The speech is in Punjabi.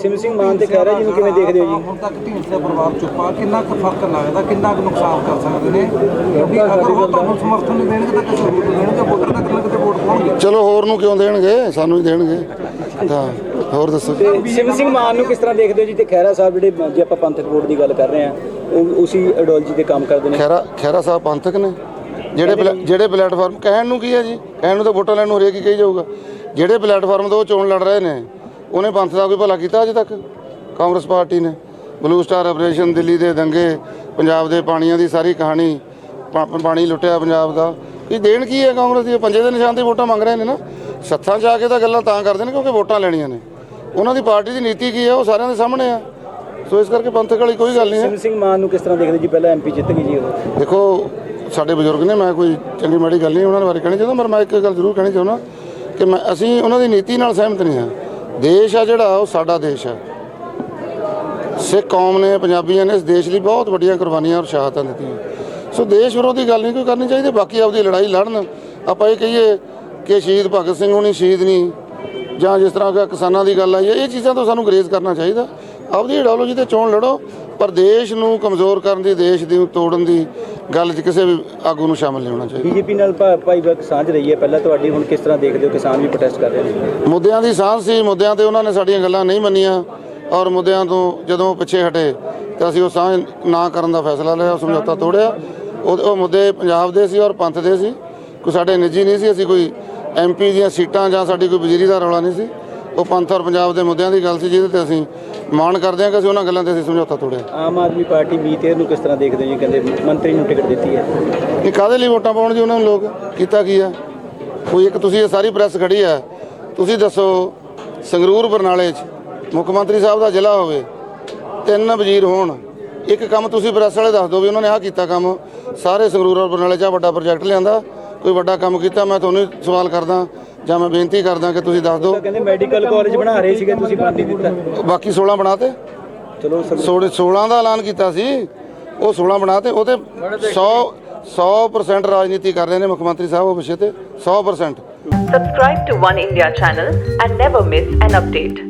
ਸਿਮ ਸਿੰਘ ਮਾਨ ਤੇ ਖਹਿਰਾ ਜੀ ਨੂੰ ਕਿਵੇਂ ਦੇਖਦੇ ਹੋ ਜੀ? ਹੁਣ ਤੱਕ ਢੀਂਡਸਾ ਪਰਿਵਾਰ ਚੁੱਪਾ ਕਿੰਨਾ ਕੁ ਫ਼ਰਕ ਲੱਗਦਾ ਕਿੰਨਾ ਕੁ ਨੁਕਸਾਨ ਕਰ ਸਕਦੇ ਨੇ? ਕਿਉਂਕਿ ਅਗਰ ਉਹ ਤੁਹਾਨੂੰ ਸਮਰਥਨ ਨਹੀਂ ਦੇਣਗੇ ਤਾਂ ਕਿਸੇ ਨੂੰ ਦੇਣਗੇ ਵੋਟਰ ਤਾਂ ਕਿਤੇ ਨਾ ਕਿਤੇ ਵੋਟ ਪਾਉਣਗੇ। ਚਲੋ ਹੋਰ ਨੂੰ ਕਿਉਂ ਦੇਣਗੇ? ਸਾਨੂੰ ਹੀ ਦੇਣਗੇ। ਹਾਂ ਹੋਰ ਦੱਸੋ। ਸਿਮ ਸਿੰਘ ਮਾਨ ਨੂੰ ਕਿਸ ਤਰ੍ਹਾਂ ਦੇਖਦੇ ਹੋ ਜੀ? ਤੇ ਖਹਿਰਾ ਸਾਹਿਬ ਜਿਹੜੇ ਜੇ ਆਪਾਂ ਪੰਥਕ ਵੋਟ ਦੀ ਗੱਲ ਕਰ ਰਹੇ ਹਾਂ ਉਹ ਉਸੇ ਆਈਡੀਓਲੋਜੀ ਤੇ ਕੰਮ ਕਰਦੇ ਨੇ। ਖੈਰਾ ਖੈਰਾ ਸਾਹਿਬ ਪੰਥਕ ਨੇ? ਜਿਹੜੇ ਜਿਹੜੇ ਪਲੇਟਫਾਰਮ ਕਹਿਣ ਨੂੰ ਕੀ ਹੈ ਜੀ? ਕਹਿਣ ਨੂੰ ਤਾਂ ਵੋਟਾਂ ਲੈਣ ਨੂੰ ਹਰੇਕ ਹੀ ਕਹੀ ਜਾਊਗਾ। ਜਿਹੜੇ ਪਲੇਟਫਾਰਮ ਤੋਂ ਉਹ ਚੋਣ ਲੜ ਰਹੇ ਨੇ ਉਹਨੇ ਪੰਥ ਦਾ ਕੋਈ ਭਲਾ ਕੀਤਾ ਅਜੇ ਤੱਕ? ਕਾਂਗਰਸ ਪਾਰਟੀ ਨੇ। ਬਲੂ ਸਟਾਰ ਆਪਰੇਸ਼ਨ ਦਿੱਲੀ ਦੇ ਦੰਗੇ ਪੰਜਾਬ ਦੇ ਪਾਣੀਆਂ ਦੀ ਸਾਰੀ ਕਹਾਣੀ ਪਾਣੀ ਲੁੱਟਿਆ ਪੰਜਾਬ ਦਾ। ਇਹ ਦੇਣ ਕੀ ਹੈ ਕਾਂਗਰਸ ਦੀ? ਪੰਜੇ ਦੇ ਨਿਸ਼ਾਨ ਤੇ ਵੋਟਾਂ ਮੰਗ ਰਹੇ ਨੇ ਨਾ। ਸੱਥਾਂ 'ਚ ਆ ਕੇ ਤਾਂ ਗੱਲਾਂ ਤਾਂ ਕਰਦੇ ਨੇ ਕਿਉਂਕਿ ਵੋਟਾਂ ਲੈਣੀਆਂ ਨੇ। ਉਹਨਾਂ ਦੀ ਪਾਰਟੀ ਦੀ ਨੀਤੀ ਕੀ ਹੈ? ਉਹ ਸਾਰਿਆਂ ਦੇ ਸਾਹਮਣੇ ਆ। ਸੋ ਇਸ ਕਰਕੇ ਪੰਥਕ ਵਾਲੀ ਕੋਈ ਗੱਲ ਨਹੀਂ ਹੈ। ਸਿੰਘ ਮਾਨ ਨੂੰ ਕਿਸ ਤਰ੍ਹਾਂ ਦੇਖਦੇ ਜੀ? ਪਹਿਲਾਂ ਐਮਪੀ ਜਿੱਤ ਗਈ ਜੀ ਉਹ ਦੇਖੋ ਸਾਡੇ ਬਜ਼ੁਰਗ ਨੇ ਮੈਂ ਕੋਈ ਚੰਗੀ ਮਾੜੀ ਗੱਲ ਨਹੀਂ ਉਹਨਾਂ ਬਾਰੇ ਕਹਿਣੀ ਚਾਹੁੰਦਾ ਪਰ ਮੈਂ ਇੱਕ ਗੱਲ ਜ਼ਰੂਰ ਕਹਿਣੀ ਚਾਹੁੰਦਾ ਕਿ ਮੈਂ ਅਸੀਂ ਉਹਨਾਂ ਦੀ ਨੀਤੀ ਨਾਲ ਸਹਿਮਤ ਨਹੀਂ ਹਾਂ। ਦੇਸ਼ ਆ ਜਿਹੜਾ, ਉਹ ਸਾਡਾ ਦੇਸ਼ ਹੈ ਸਿੱਖ ਕੌਮ ਨੇ ਪੰਜਾਬੀਆਂ ਨੇ ਇਸ ਦੇਸ਼ ਲਈ ਬਹੁਤ ਵੱਡੀਆਂ ਕੁਰਬਾਨੀਆਂ ਔਰ ਸ਼ਹਾਦਤਾਂ ਦਿੱਤੀਆਂ। ਸੋ ਦੇਸ਼ ਵਿਰੋਧੀ ਗੱਲ ਨਹੀਂ ਕੋਈ ਕਰਨੀ ਚਾਹੀਦੀ, ਬਾਕੀ ਆਪਦੀ ਲੜਾਈ ਲੜਨ। ਆਪਾਂ ਇਹ ਕਹੀਏ ਕਿ ਸ਼ਹੀਦ ਭਗਤ ਸਿੰਘ ਹੋਣੀ ਸ਼ਹੀਦ ਨਹੀਂ, ਜਾਂ ਜਿਸ ਤਰ੍ਹਾਂ ਕਿ ਕਿਸਾਨਾਂ ਦੀ ਗੱਲ ਆਈ ਹੈ, ਇਹ ਚੀਜ਼ਾਂ ਤੋਂ ਸਾਨੂੰ ਗਰੇਜ਼ ਕਰਨਾ ਚਾਹੀਦਾ। ਆਪਦੀ ਆਈਡੀਓਲੋਜੀ ਤੇ ਚੋਣ ਲੜੋ ਪਰ ਦੇਸ਼ ਨੂੰ ਕਮਜ਼ੋਰ ਕਰਨ ਦੀ ਦੇਸ਼ ਦੀ ਤੋੜਨ ਦੀ ਗੱਲ 'ਚ ਕਿਸੇ ਵੀ ਆਗੂ ਨੂੰ ਸ਼ਾਮਲ ਨਹੀਂ ਹੋਣਾ ਚਾਹੀਦਾ। ਬੀਜੇਪੀ ਨਾਲ ਭਾ- ਭਾਈਵਾਲ ਸਾਂਝ ਰਹੀ ਹੈ। ਪਹਿਲਾਂ ਤੁਹਾਡੀ ਹੁਣ ਕਿਸ ਤਰ੍ਹਾਂ ਦੇਖਦੇ ਹੋ? ਕਿਸਾਨ ਵੀ ਪ੍ਰੋਟੈਸਟ ਕਰ ਰਹੇ ਨੇ। ਮੁੱਦਿਆਂ ਦੀ ਸਾਂਝ ਸੀ। ਮੁੱਦਿਆਂ ਤੇ ਉਹਨਾਂ ਨੇ ਸਾਡੀਆਂ ਗੱਲਾਂ ਨਹੀਂ ਮੰਨੀਆਂ ਔਰ ਮੁੱਦਿਆਂ ਤੋਂ ਜਦੋਂ ਪਿੱਛੇ ਹਟੇ ਤਾਂ ਅਸੀਂ ਉਹ ਸਾਂਝ ਨਾ ਕਰਨ ਦਾ ਫੈਸਲਾ ਲਿਆ ਉਹ ਸਮਝੌਤਾ ਤੋੜਿਆ। ਉਹ ਉਹ ਮੁੱਦੇ ਪੰਜਾਬ ਦੇ ਸੀ ਔਰ ਪੰਥ ਦੇ ਸੀ। ਕੋਈ ਸਾਡੇ ਨਿੱਜੀ ਨਹੀਂ ਸੀ। ਅਸੀਂ ਕੋਈ ਐਮਪੀ ਦੀਆਂ ਸੀਟਾਂ ਜਾਂ ਸਾਡੀ ਕੋਈ ਵਜ਼ੀਰੀ ਦਾ ਰੌਲਾ ਨਹੀਂ ਸੀ। ਉਹ ਪੰਥ ਔਰ ਪੰਜਾਬ ਦੇ ਮੁੱਦਿਆਂ ਦੀ ਗੱਲ ਸੀ ਜਿਹਦੇ ਤੇ ਅਸੀਂ ਮਾਣ ਕਰਦੇ ਹਾਂ ਕਿ ਅਸੀਂ ਉਹਨਾਂ ਗੱਲਾਂ ਤੇ ਅਸੀਂ ਸਮਝੌਤਾ ਤੋੜਿਆ। ਆਮ ਆਦਮੀ ਪਾਰਟੀ ਮੀਤੇਰ ਨੂੰ ਕਿਸ ਤਰ੍ਹਾਂ ਦੇਖਦੇ ਹੋ ਜੀ? ਕਹਿੰਦੇ ਮੰਤਰੀ ਨੂੰ ਟਿਕਟ ਦਿੱਤੀ ਹੈ। ਇਹ ਕਾਦੇ ਲਈ ਵੋਟਾਂ ਪਾਉਣ ਜੀ ਉਹਨਾਂ ਨੂੰ ਲੋਕ? ਕੀਤਾ ਕੀ ਆ ਕੋਈ ਇੱਕ ਤੁਸੀਂ ਇਹ ਸਾਰੀ ਪ੍ਰੈਸ ਖੜੀ ਆ ਤੁਸੀਂ ਦੱਸੋ ਸੰਗਰੂਰ ਬਰਨਾਲੇ 'ਚ ਮੁੱਖ ਮੰਤਰੀ ਸਾਹਿਬ ਦਾ ਜ਼ਿਲ੍ਹਾ ਹੋਵੇ ਤਿੰਨ ਵਜ਼ੀਰ ਹੋਣ ਇੱਕ ਕੰਮ ਤੁਸੀਂ ਪ੍ਰੈਸ ਵਾਲੇ ਦੱਸ ਦਿਓ ਵੀ ਉਹਨਾਂ ਨੇ ਆਹ ਕੀਤਾ ਕੰਮ ਸਾਰੇ ਸੰਗਰੂਰ ਔਰ ਬਰਨਾਲੇ 'ਚ ਵੱਡਾ ਪ੍ਰੋਜੈਕਟ ਲਿਆਂਦਾ ਕੋਈ ਵੱਡਾ ਕੰਮ ਕੀਤਾ ਮੈਂ ਤੁਹਾਨੂੰ ਹੀ ਸਵਾਲ ਕਰਦਾ ਜਾਂ ਮੈਂ ਬੇਨਤੀ ਕਰਦਾ ਕਿ ਤੁਸੀਂ ਦੱਸ ਦਿਓ। ਤਾਂ ਕਹਿੰਦੇ ਮੈਡੀਕਲ ਕਾਲਜ ਬਣਾ ਰਹੇ ਸੀਗੇ ਤੁਸੀਂ ਨਹੀਂ ਦਿੱਤਾ। ਬਾਕੀ 16 ਬਣਾਤੇ ਚਲੋ ਸਭ 16 ਦਾ ਐਲਾਨ ਕੀਤਾ ਸੀ। ਉਹ 16 ਬਣਾਤੇ ਉਹ ਤੇ 100 100% ਰਾਜਨੀਤੀ ਕਰ ਰਹੇ ਨੇ ਮੁੱਖ ਮੰਤਰੀ ਸਾਹਿਬ ਉਹ ਵਿਸ਼ੇ ਤੇ 100% Subscribe to One India channel and never miss an update.